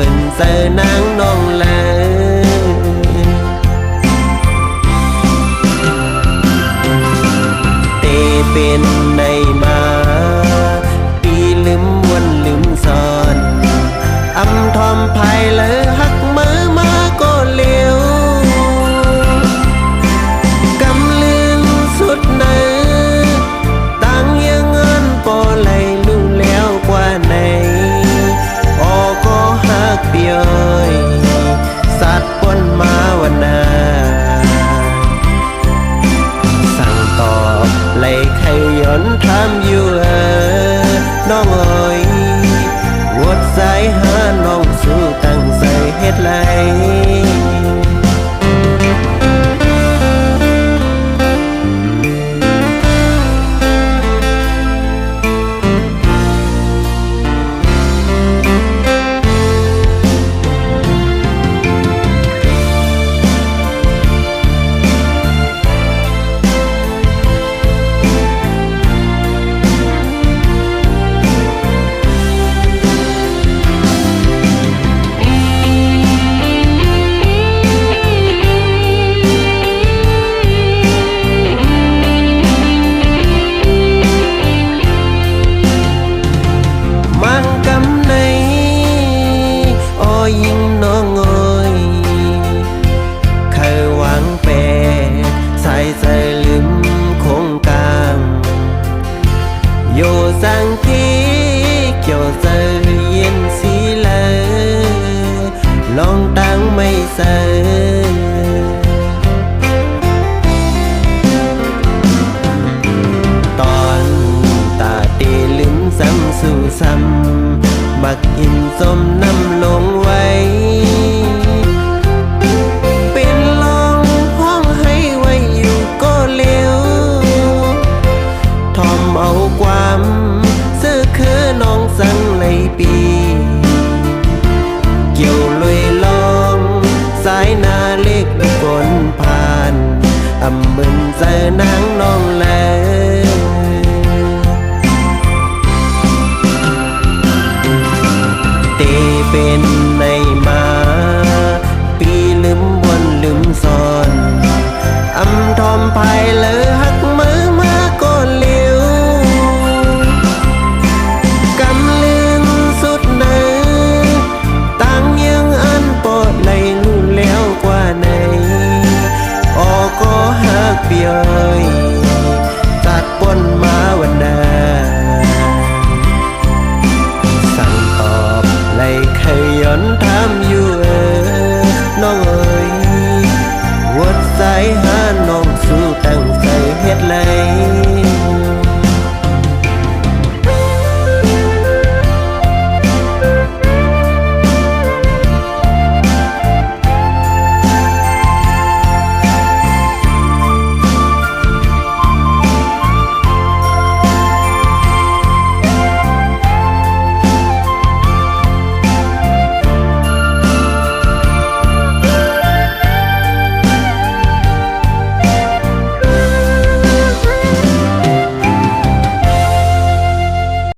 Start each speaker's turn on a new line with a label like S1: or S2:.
S1: มือนเสนางน้องแลเตเป็นในมาปีลืมวันลืมซอนอำทอมภายเลย ย้อ ใจลืมคงกลางโยสังทีเกี่ยวใส่เย็นสีเลยลองตั้งไม่ใส่ตอนตาตีลืมซ้ำสู่ซ้ำบักอินสมน้ำลงไว้ อนางน้องแลเตเป็นในมาปีลืมวันลืมซอนอำทอมภายเลย วัวใจหาน้องสู